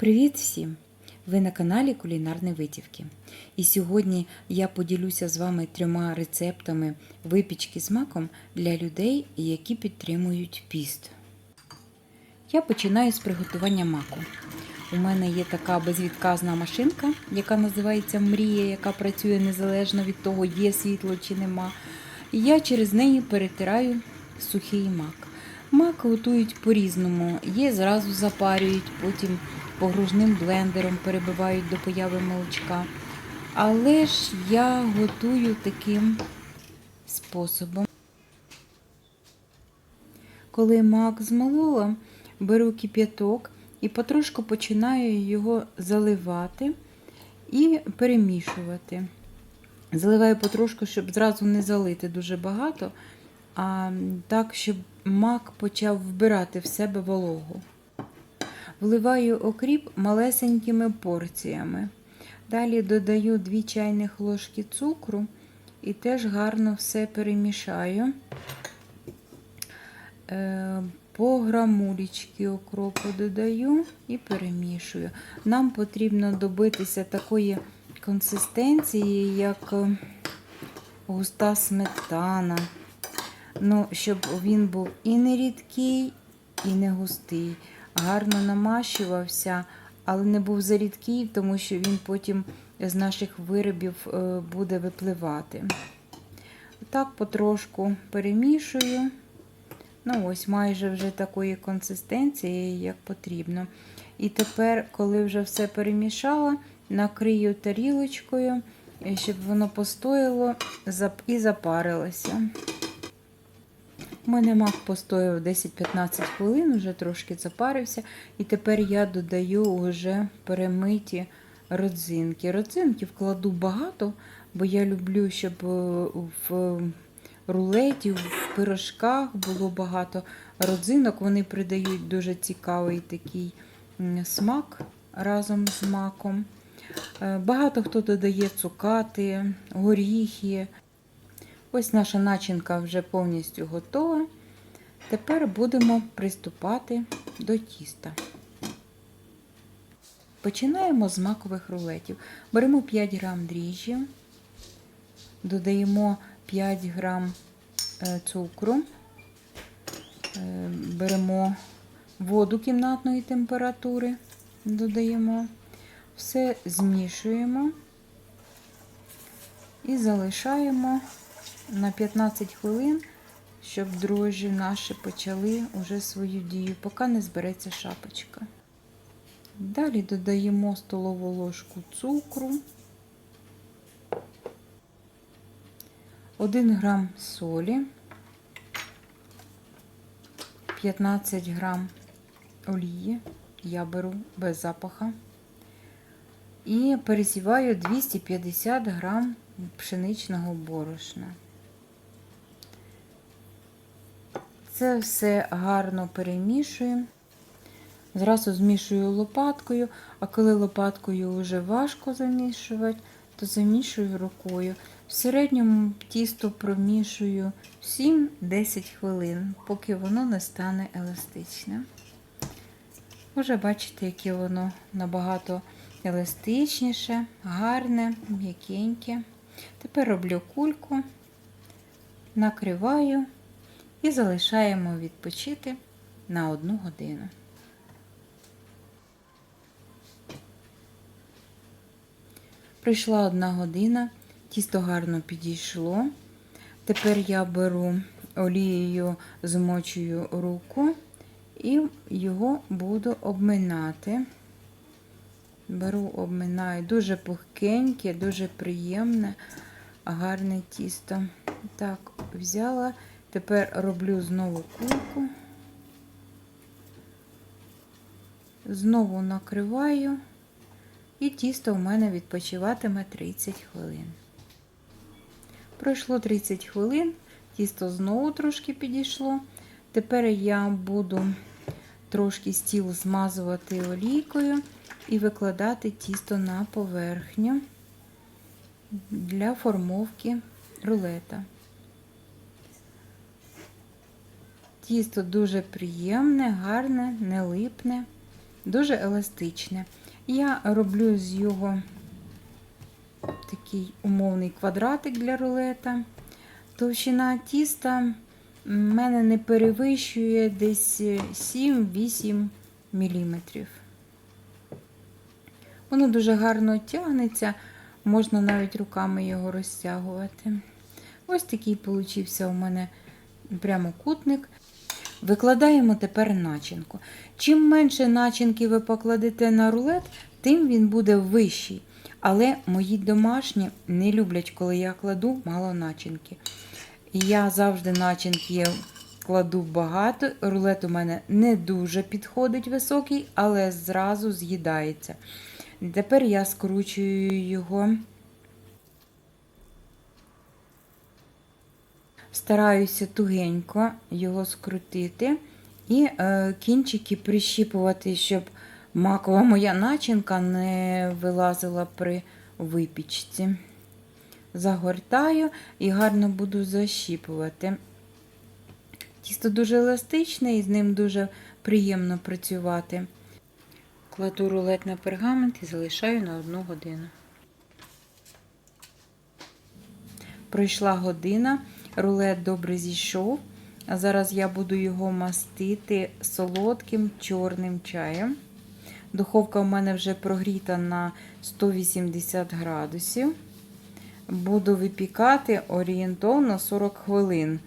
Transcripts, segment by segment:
Привіт всім! Ви на каналі Кулінарні Витівки. І сьогодні я поділюся з вами трьома рецептами випічки з маком для людей, які підтримують піст. Я починаю з приготування маку. У мене є така безвідказна машинка, яка називається Мрія, яка працює незалежно від того, є світло чи нема. І я через неї перетираю сухий мак. Мак готують по-різному. Є зразу запарюють, потім погружним блендером перебивають до появи молочка. Але ж я готую таким способом. Коли мак змолола, беру кип'яток і потрошку починаю його заливати і перемішувати. Заливаю потрошку, щоб зразу не залити дуже багато, а так, щоб мак почав вбирати в себе вологу. Вливаю окріп малесенькими порціями. Далі додаю 2 чайних ложки цукру і теж гарно все перемішаю. Е, По грамулечки окропу додаю і перемішую. Нам потрібно добитися такої консистенції, як е, густа сметана. Ну, щоб він був і не рідкий, і не густий. Гарно намащувався, але не був зарідкий, тому що він потім з наших виробів е, буде випливати. Так потрошку перемішую. Ну, ось майже вже такої консистенції, як потрібно. І тепер, коли вже все перемішала, накрию тарілочкою, щоб воно постояло і запарилося. У мене мак постояв 10-15 хвилин, вже трошки запарився. І тепер я додаю вже перемиті родзинки. Родзинки вкладу багато, бо я люблю, щоб в рулеті, в пирожках було багато родзинок. Вони придають дуже цікавий такий смак разом з маком. Багато хто додає цукати, горіхи. Ось наша начинка вже повністю готова. Тепер будемо приступати до тіста. Починаємо з макових рулетів. Беремо 5 грам дріжджі, додаємо 5 грам цукру, беремо воду кімнатної температури, додаємо, все змішуємо і залишаємо на 15 хвилин, щоб дрожжі наші почали уже свою дію, поки не збереться шапочка. Далі додаємо столову ложку цукру, 1 грам солі, 15 грам олії, я беру без запаха, і пересіваю 250 грам пшеничного борошна. Це все гарно перемішуємо. Зразу змішую лопаткою, а коли лопаткою вже важко замішувати, то замішую рукою. В середньому тісто промішую 7-10 хвилин, поки воно не стане еластичним. Вже бачите, яке воно набагато еластичніше, гарне, м'якеньке. Тепер роблю кульку, накриваю і залишаємо відпочити на одну годину. Прийшла одна година, тісто гарно підійшло. Тепер я беру олією, змочую руку і його буду обминати. Беру, обминаю, дуже пухкеньке, дуже приємне, гарне тісто. Так, взяла. Тепер роблю знову кульку, знову накриваю, і тісто в мене відпочиватиме 30 хвилин. Пройшло 30 хвилин, тісто знову трошки підійшло. Тепер я буду трошки стіл змазувати олійкою і викладати тісто на поверхню для формовки рулета. Тісто дуже приємне, гарне, не липне. дуже еластичне. Я роблю з його такий умовний квадратик для рулета. Товщина тіста в мене не перевищує десь 7-8 мм. Воно дуже гарно тягнеться, можна навіть руками його розтягувати. Ось такий получився у мене прямокутник. Викладаємо тепер начинку. Чим менше начинки ви покладете на рулет, тим він буде вищий. Але мої домашні не люблять, коли я кладу мало начинки. Я завжди начинки кладу багато. Рулет у мене не дуже підходить високий, але зразу з'їдається. Тепер я скручую його. Стараюся тугенько його скрутити і е, кінчики прищіпувати, щоб макова моя начинка не вилазила при випічці. Загортаю і гарно буду защіпувати. Тісто дуже еластичне і з ним дуже приємно працювати. Кладу рулет на пергамент і залишаю на одну годину. Пройшла година, рулет добре зійшов. А зараз я буду його мастити солодким чорним чаєм. Духовка в мене вже прогріта на 180 градусів. Буду випікати орієнтовно 40 хвилин.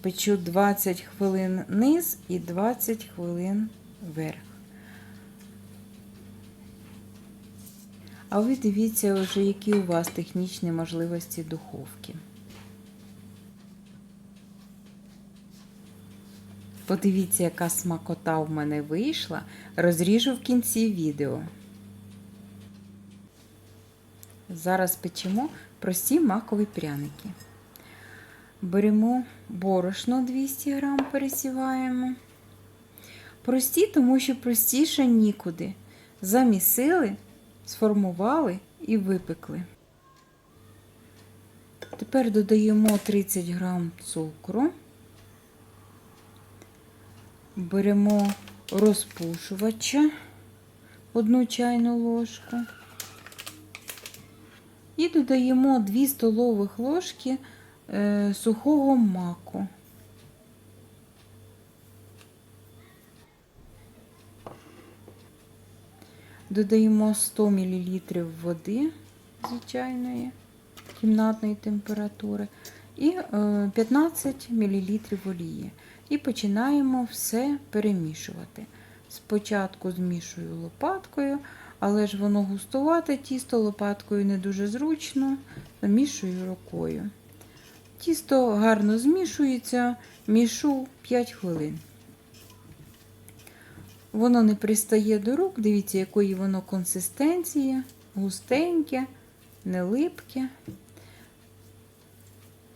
Печу 20 хвилин низ і 20 хвилин вверх. А ви дивіться, вже, які у вас технічні можливості духовки. Подивіться, яка смакота в мене вийшла. Розріжу в кінці відео. Зараз печемо прості макові пряники. Беремо борошно 200 грам, пересіваємо. Прості, тому що простіше нікуди. Замісили, сформували і випекли. Тепер додаємо 30 грам цукру. Беремо розпушувача одну чайну ложку і додаємо 2 столових ложки е, сухого маку. Додаємо 100 мл води звичайної кімнатної температури і е, 15 мл олії. І починаємо все перемішувати. Спочатку змішую лопаткою, але ж воно густувате, тісто лопаткою не дуже зручно, замішую рукою. Тісто гарно змішується, мішу 5 хвилин. Воно не пристає до рук, дивіться, якої воно консистенції, густеньке, не липке.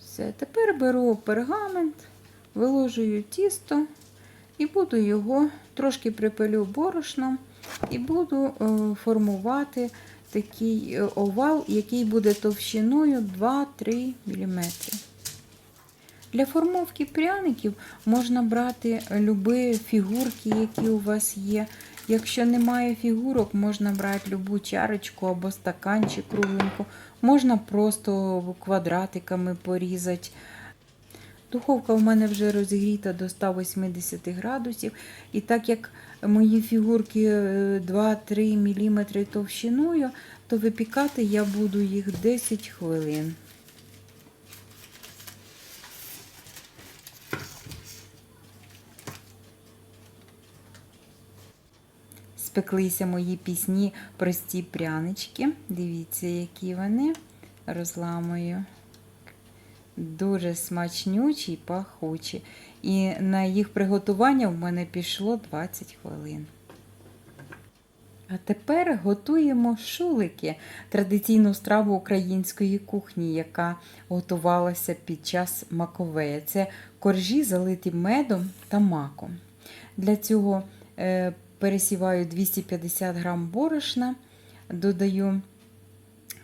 Все, тепер беру пергамент, виложую тісто і буду його трошки припилю борошном і буду е, формувати такий е, овал, який буде товщиною 2-3 мм. Для формовки пряників можна брати любі фігурки, які у вас є. Якщо немає фігурок, можна брати любу чарочку або стаканчик кругленьку. Можна просто квадратиками порізати. Духовка у мене вже розігріта до 180 градусів. І так як мої фігурки 2-3 мм товщиною, то випікати я буду їх 10 хвилин. Спеклися мої пісні прості прянички. Дивіться, які вони розламую. Дуже смачнючі, і пахучі. І на їх приготування в мене пішло 20 хвилин. А тепер готуємо шулики, традиційну страву української кухні, яка готувалася під час маковея. Це коржі, залиті медом та маком. Для цього е, пересіваю 250 грам борошна, додаю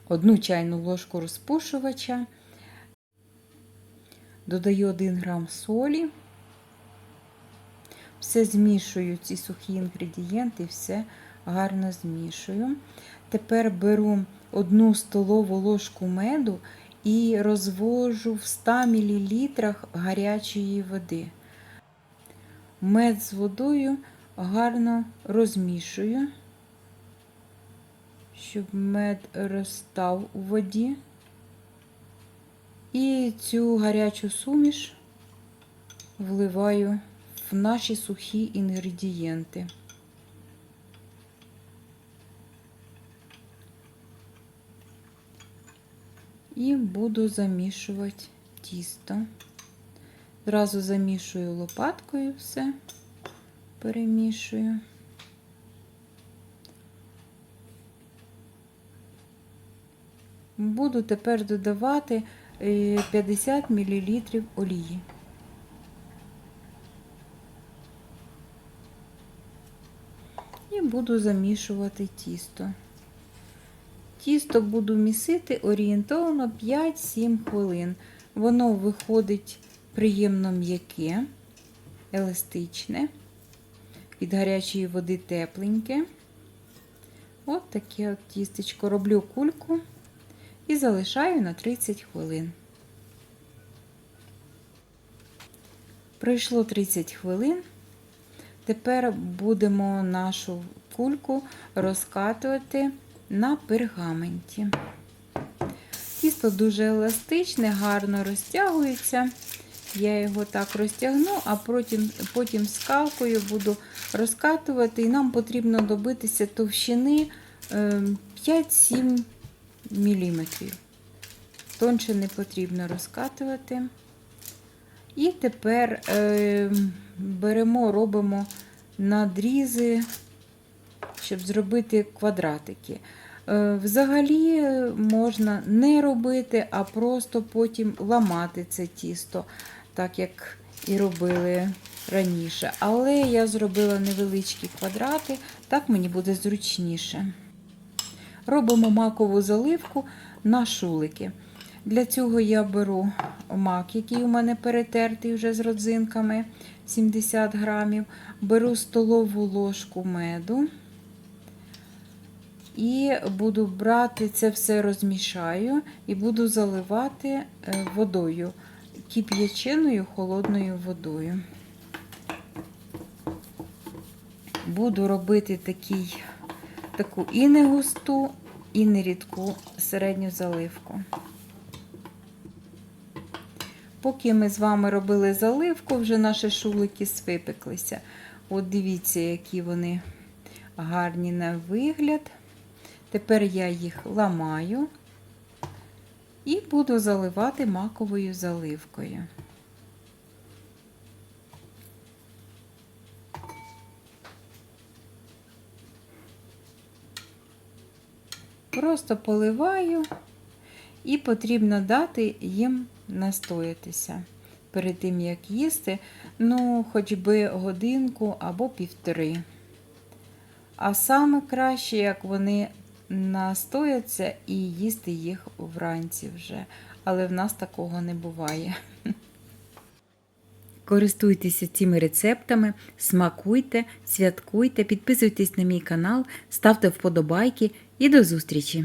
одну чайну ложку розпушувача, додаю 1 грам солі, Все змішую, ці сухі інгредієнти, все гарно змішую. Тепер беру одну столову ложку меду і розвожу в 100 мл гарячої води. Мед з водою гарно розмішую, щоб мед розстав у воді. І цю гарячу суміш вливаю в наші сухі інгредієнти. І буду замішувати тісто. Зразу замішую лопаткою все, перемішую. Буду тепер додавати 50 мл олії. І буду замішувати тісто. Тісто буду місити орієнтовно 5-7 хвилин. Воно виходить приємно м'яке, еластичне, від гарячої води тепленьке. От таке от тістечко. Роблю кульку і залишаю на 30 хвилин. Пройшло 30 хвилин. Тепер будемо нашу кульку розкатувати на пергаменті. Тісто дуже еластичне, гарно розтягується. Я його так розтягну, а потім, потім скалкою буду розкатувати, і нам потрібно добитися товщини 5-7 мм. Тонше не потрібно розкатувати. І тепер е, беремо, робимо надрізи, щоб зробити квадратики. Е, взагалі можна не робити, а просто потім ламати це тісто, так як і робили раніше. Але я зробила невеличкі квадрати, так мені буде зручніше. Робимо макову заливку на шулики. Для цього я беру мак, який у мене перетертий вже з родзинками 70 грамів. Беру столову ложку меду і буду брати це все розмішаю і буду заливати е, водою, кип'яченою холодною водою. Буду робити такий, таку і не густу, і не рідку середню заливку. Поки ми з вами робили заливку, вже наші шулики випеклися. От дивіться, які вони гарні на вигляд. Тепер я їх ламаю і буду заливати маковою заливкою. Просто поливаю і потрібно дати їм настоятися перед тим, як їсти, ну, хоч би годинку або півтори. А саме краще, як вони настояться і їсти їх вранці вже. Але в нас такого не буває. Користуйтеся цими рецептами, смакуйте, святкуйте, підписуйтесь на мій канал, ставте вподобайки і до зустрічі!